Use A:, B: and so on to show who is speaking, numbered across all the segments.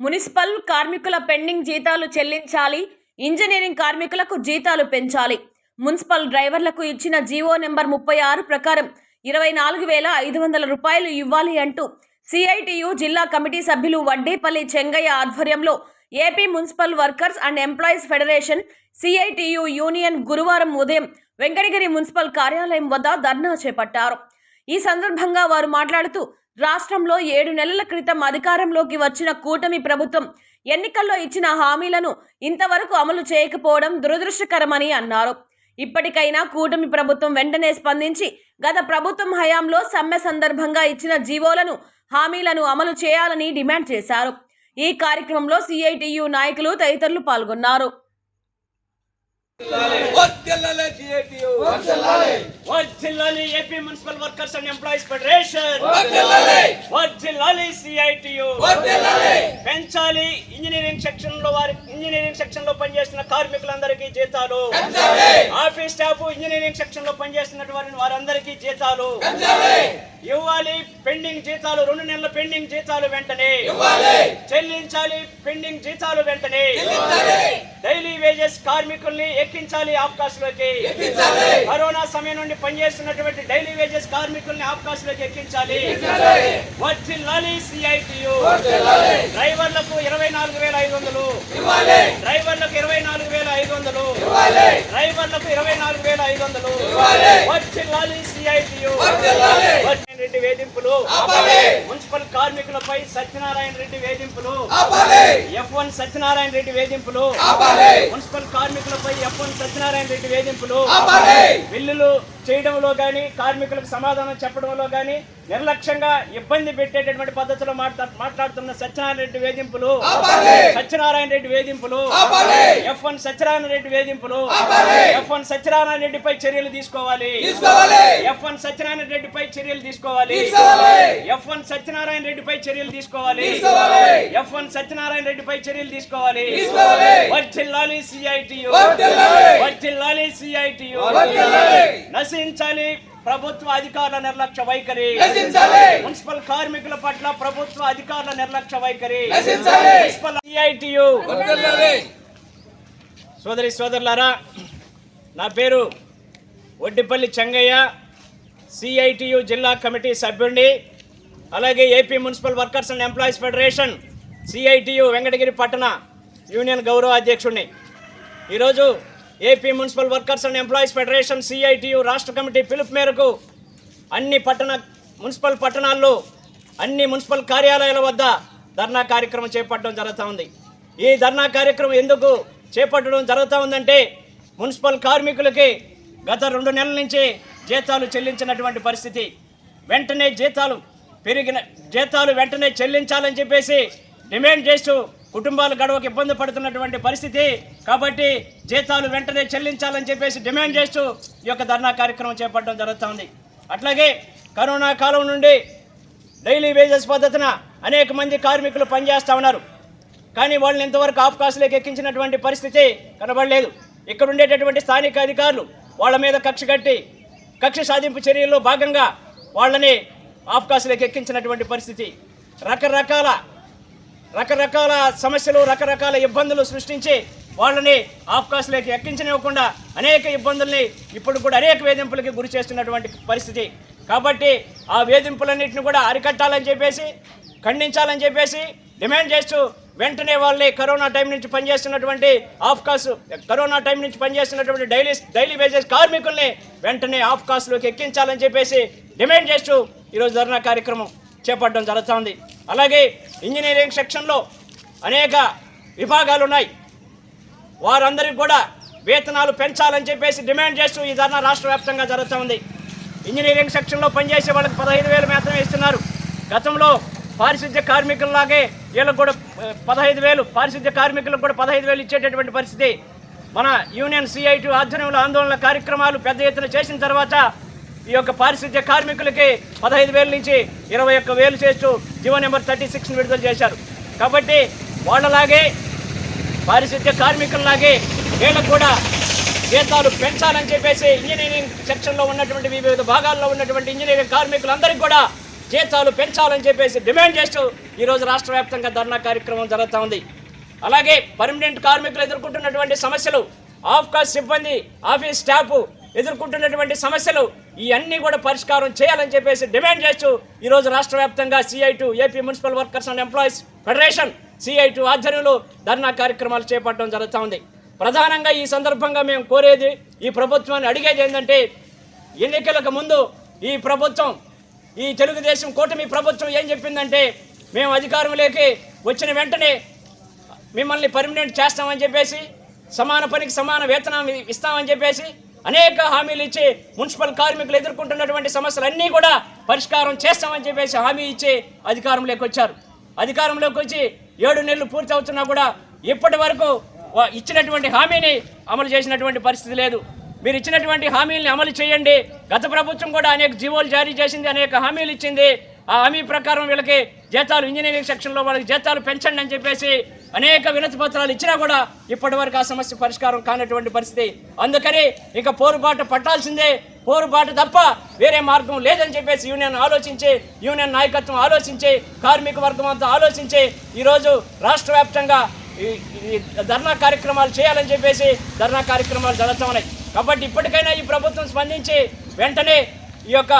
A: Municipal కార్మికుల pending జీతాలు చెల్లించాలి ఇంజనీరింగ్ కార్మికులకు జీతాలు పెంచాలి. మున్సిపల్ డ్రైవర్లకు ఇచ్చిన జీవో నెంబర్ ముప్పై ఆరు ప్రకారం ఇరవై నాలుగు వేల ఐదు వందల రూపాయలు ఇవ్వాలి అంటూ సిఐటియు జిల్లా కమిటీ సభ్యులు వడ్డేపల్లి చెంగయ్య ఆధ్వర్యంలో AP municipal workers and employees federation CITU union గురువారం ఉదయం వెంకటగిరి మున్సిపల్ కార్యాలయం వద్ద ధర్నా చేపట్టారు. ఈ సందర్భంగా వారు మాట్లాడుతూ రాష్ట్రంలో ఏడు నెలల క్రితం అధికారంలోకి వచ్చిన కూటమి ప్రభుత్వం ఎన్నికల్లో ఇచ్చిన హామీలను ఇంతవరకు అమలు చేయకపోవడం దురదృష్టకరమని అన్నారు. ఇప్పటికైనా కూటమి ప్రభుత్వం వెంటనే స్పందించి గత ప్రభుత్వం హయాంలో సమ్మె సందర్భంగా ఇచ్చిన జీవోలను హామీలను అమలు చేయాలని డిమాండ్ చేశారు. ఈ కార్యక్రమంలో సిఐటియు నాయకులు తదితరులు పాల్గొన్నారు.
B: వర్ధిల్లాలి
C: AP municipal workers and employees federation.
B: వర్ధిల్లాలి
C: సిఐటియు. పెంచాలి ఇంజనీరింగ్ సెక్షన్లో వారి ఇంజనీరింగ్ సెక్షన్లో పనిచేస్తున్న కార్మికులందరికీ జీతాలు
B: పెంచాలి.
C: ఆఫీస్ స్టాఫ్ ఇంజనీరింగ్ సెక్షన్లో పనిచేస్తున్నటువంటి వారందరికీ జీతాలు
B: పెంచాలి.
C: ఇవ్వాలి పెండింగ్ జీతాలు రెండు నెలల పెండింగ్ జీతాలు వెంటనే
B: ఇవ్వాలి.
C: చెల్లించాలి పెండింగ్ జీతాలు వెంటనే
B: చెల్లించాలి.
C: డైలీ వేజెస్ కార్మికుల్ని ఎక్కించాలి ఆఫ్కాస్లోకి
B: ఎక్కించాలి.
C: కరోనా సమయం నుండి పనిచేస్తున్నటువంటి డైలీ వేజెస్ కార్మికుల్ని ఆఫ్కాస్లోకి ఎక్కించాలి
B: ఎక్కించాలి.
C: సిఐటియు. డ్రైవర్లకు ఇరవై నాలుగు వేల ఐదు వందలు. డ్రైవర్లకు ఇరవై నాలుగు వేల ఐదు వందలు. డ్రైవర్లకు ఇరవై నాలుగు వేల ఐదు వందలు
B: ఇవ్వాలి.
C: వర్ధిల్లాలి సిఐటియు. రెడ్డి వేధింపులు. మున్సిపల్ కార్మికులపై సత్యనారాయణ రెడ్డి వేధింపులు. ఎఫ్ వన్ సత్యనారాయణ రెడ్డి వేధింపులు. మున్సిపల్ కార్మికులపై ఎఫ్ వన్ సత్యనారాయణ రెడ్డి వేధింపులు. బిల్లులు చేయడంలో గాని కార్మికులకు సమాధానం చెప్పడంలో గాని నిర్లక్ష్యంగా ఇబ్బంది పెట్టేటటువంటి పద్ధతిలో మాట్లా- మాట్లాడుతున్న సత్యనారాయణ రెడ్డి వేధింపులు. సత్యనారాయణ రెడ్డి వేధింపులు. ఎఫ్ వన్ సత్యనారాయణ రెడ్డి వేధింపులు. ఎఫ్ వన్ సత్యనారాయణ రెడ్డిపై చర్యలు తీసుకోవాలి. ఎఫ్ వన్ సత్యనారాయణ రెడ్డిపై చర్యలు తీసుకోవాలి
B: తీసుకోవాలి.
C: ఎఫ్ వన్ సత్యనారాయణ రెడ్డిపై చర్యలు తీసుకోవాలి. ఎఫ్ వన్ సత్యనారాయణ రెడ్డిపై చర్యలు తీసుకోవాలి. వర్ధిల్లాలి సిఐటియు
B: వర్ధిల్లాలి.
C: సిఐటియు. నశించాలి ప్రభుత్వ అధికారుల నిర్లక్ష్య వైఖరి. మున్సిపల్ కార్మికుల పట్ల ప్రభుత్వ అధికారుల నిర్లక్ష్య వైఖరి. Municipal CITU. సోదరి సోదరులారా నా పేరు ఒడ్డిపల్లి చెంగయ్య సిఐటియు జిల్లా కమిటీ సభ్యుడిని అలాగే AP municipal workers and employees federation CITU Venkatagiri పట్టణ యూనియన్ గౌరవ అధ్యక్షుడిని ఈరోజు AP municipal workers and employees federation CITU రాష్ట్ర కమిటీ పిలుపు మేరకు అన్ని పట్టణ మున్సిపల్ పట్టణాల్లో అన్ని మున్సిపల్ కార్యాలయాల వద్ద ధర్నా కార్యక్రమం చేపట్టడం జరుగుతూ ఉంది. ఈ ధర్నా కార్యక్రమం ఎందుకు చేపట్టడం జరుగుతూ ఉందంటే మున్సిపల్ కార్మికులకి గత రెండు నెలల నుంచి జీతాలు చెల్లించినటువంటి పరిస్థితి. వెంటనే జీతాలు పెరిగిన జీతాలు వెంటనే చెల్లించాలని చెప్పేసి డిమాండ్ చేస్తూ కుటుంబాలు గడవకు ఇబ్బంది పడుతున్నటువంటి పరిస్థితి. కాబట్టి జీతాలు వెంటనే చెల్లించాలని చెప్పేసి డిమాండ్ చేస్తూ ఈ యొక్క ధర్నా కార్యక్రమం చేపట్టడం జరుగుతుంది. అట్లాగే కరోనా కాలం నుండి డైలీ వేజెస్ పద్ధతిన అనేక మంది కార్మికులు పనిచేస్తూ ఉన్నారు. కానీ వాళ్ళని ఇంతవరకు ఆఫ్కాసులోకి ఎక్కించినటువంటి పరిస్థితి కనబడలేదు. ఇక్కడ ఉండేటటువంటి స్థానిక అధికారులు వాళ్ళ మీద కక్ష కట్టి కక్ష సాధింపు చర్యల్లో భాగంగా వాళ్ళని ఆఫ్కాసులోకి ఎక్కించినటువంటి పరిస్థితి. రకరకాల రకరకాల సమస్యలు రకరకాల ఇబ్బందులు సృష్టించి వాళ్ళని ఆఫ్కాసులోకి ఎక్కించనివ్వకుండా అనేక ఇబ్బందుల్ని ఇప్పుడు కూడా అనేక వేధింపులకి గురి చేస్తున్నటువంటి పరిస్థితి. కాబట్టి ఆ వేధింపులన్నింటిని కూడా అరికట్టాలని చెప్పేసి ఖండించాలని చెప్పేసి డిమాండ్ చేస్తూ వెంటనే వాళ్ళని కరోనా టైం నుంచి పనిచేస్తున్నటువంటి ఆఫ్కాస్ కరోనా టైం నుంచి పనిచేస్తున్నటువంటి డైలీ డైలీ వేజెస్ కార్మికుల్ని వెంటనే ఆఫ్కాస్లోకి ఎక్కించాలని చెప్పేసి డిమాండ్ చేస్తూ ఈరోజు ధర్నా కార్యక్రమం చేపట్టడం జరుగుతోంది. అలాగే ఇంజనీరింగ్ సెక్షన్లో అనేక విభాగాలు ఉన్నాయి. వారందరికీ కూడా వేతనాలు పెంచాలని చెప్పేసి డిమాండ్ చేస్తూ ఈ ధర్నా రాష్ట్ర వ్యాప్తంగా జరుగుతూ ఉంది ఇంజనీరింగ్ సెక్షన్లో పనిచేసే వాళ్ళకి పదహైదు వేలు మాత్రమే ఇస్తున్నారు. గతంలో పారిశుద్ధ్య కార్మికుల్లాగే వీళ్ళకు కూడా పదహైదు వేలు పారిశుద్ధ్య కార్మికులకు కూడా పదహైదు వేలు ఇచ్చేటటువంటి పరిస్థితి. మన యూనియన్ సిఐటి ఆధ్వర్యంలో ఆందోళన కార్యక్రమాలు పెద్ద ఎత్తున చేసిన తర్వాత ఈ యొక్క పారిశుద్ధ్య కార్మికులకి పదహైదు వేల నుంచి ఇరవై ఒక్క వేలు చేస్తూ జీవో నెంబర్ థర్టీ సిక్స్ని విడుదల చేశారు. కాబట్టి వాళ్ళలాగే పారిశుద్ధ్య కార్మికుల్లాగే వీళ్ళకు కూడా జీతాలు పెంచాలని చెప్పేసి ఇంజనీరింగ్ సెక్షన్లో ఉన్నటువంటి వివిధ భాగాల్లో ఉన్నటువంటి ఇంజనీరింగ్ కార్మికులందరికీ కూడా జీతాలు పెంచాలని చెప్పేసి డిమాండ్ చేస్తూ ఈరోజు రాష్ట్ర వ్యాప్తంగా ధర్నా కార్యక్రమం జరుగుతూ ఉంది. అలాగే పర్మనెంట్ కార్మికులు ఎదుర్కొంటున్నటువంటి సమస్యలు ఆఫ్కాస్ సిబ్బంది ఆఫీస్ స్టాఫ్ ఎదుర్కొంటున్నటువంటి సమస్యలు ఇవన్నీ కూడా పరిష్కారం చేయాలని చెప్పేసి డిమాండ్ చేస్తూ ఈరోజు రాష్ట్ర వ్యాప్తంగా CITU AP municipal workers and employees federation CITU ఆధ్వర్యంలో ధర్నా కార్యక్రమాలు చేపట్టడం జరుగుతూ ఉంది. ప్రధానంగా ఈ సందర్భంగా మేము కోరేది ఈ ప్రభుత్వాన్ని అడిగేది ఏంటంటే ఎన్నికలకు ముందు ఈ ప్రభుత్వం ఈ తెలుగుదేశం కూటమి ప్రభుత్వం ఏం చెప్పిందంటే మేము అధికారంలోకి వచ్చిన వెంటనే మిమ్మల్ని పర్మనెంట్ చేస్తామని చెప్పేసి సమాన పనికి సమాన వేతనం ఇస్తామని చెప్పేసి అనేక హామీలు ఇచ్చి మున్సిపల్ కార్మికులు ఎదుర్కొంటున్నటువంటి సమస్యలన్నీ కూడా పరిష్కారం చేస్తామని చెప్పేసి హామీ ఇచ్చి అధికారంలోకి వచ్చారు. అధికారంలోకి వచ్చి ఏడు నెలలు పూర్తి అవుతున్నా కూడా ఇప్పటి వరకు ఇచ్చినటువంటి హామీని అమలు చేసినటువంటి పరిస్థితి లేదు. మీరు ఇచ్చినటువంటి హామీల్ని అమలు చేయండి. గత ప్రభుత్వం కూడా అనేక జీవోలు జారీ చేసింది అనేక హామీలు ఇచ్చింది. ఆ హామీ ప్రకారం వీళ్ళకి జీతాలు ఇంజనీరింగ్ సెక్షన్లో వాళ్ళకి జీతాలు పెంచండి అని చెప్పేసి అనేక వినతి పత్రాలు ఇచ్చినా కూడా ఇప్పటి వరకు ఆ సమస్య పరిష్కారం కానటువంటి పరిస్థితి. అందుకని ఇక పోరుబాటు పట్టాల్సిందే. పోరుబాటు తప్ప వేరే మార్గం లేదని చెప్పేసి యూనియన్ ఆలోచించి యూనియన్ నాయకత్వం ఆలోచించి కార్మిక వర్గం అంతా ఆలోచించి ఈరోజు రాష్ట్ర వ్యాప్తంగా ధర్నా కార్యక్రమాలు చేయాలని చెప్పేసి ధర్నా కార్యక్రమాలు జరుగుతూ ఉన్నాయి కాబట్టి ఇప్పటికైనా ఈ ప్రభుత్వం స్పందించి వెంటనే ఈ యొక్క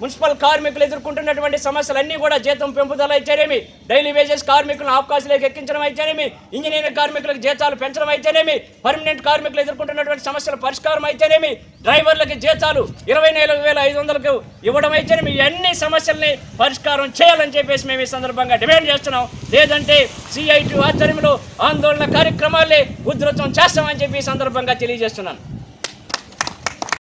C: మున్సిపల్ కార్మికులు ఎదుర్కొంటున్నటువంటి సమస్యలన్నీ కూడా జీతం పెంపుదల అయితేనేమి డైలీ వేజెస్ కార్మికులను అవకాశాలకు ఎక్కించడం అయితేనేమి ఇంజనీరింగ్ కార్మికులకు జీతాలు పెంచడం అయితేనేమి పర్మనెంట్ కార్మికులు ఎదుర్కొంటున్నటువంటి సమస్యల పరిష్కారం అయితేనేమి డ్రైవర్లకి జీతాలు ఇరవై నాలుగు వేల ఐదు వందలకు ఇవ్వడం అయితేనేమి ఇవన్నీ సమస్యల్ని పరిష్కారం చేయాలని చెప్పేసి మేము ఈ సందర్భంగా డిమాండ్ చేస్తున్నాం. లేదంటే సిఐటి ఆధ్వర్యంలో ఆందోళన కార్యక్రమాలే ఉధృతం చేస్తామని చెప్పి ఈ సందర్భంగా తెలియజేస్తున్నాను.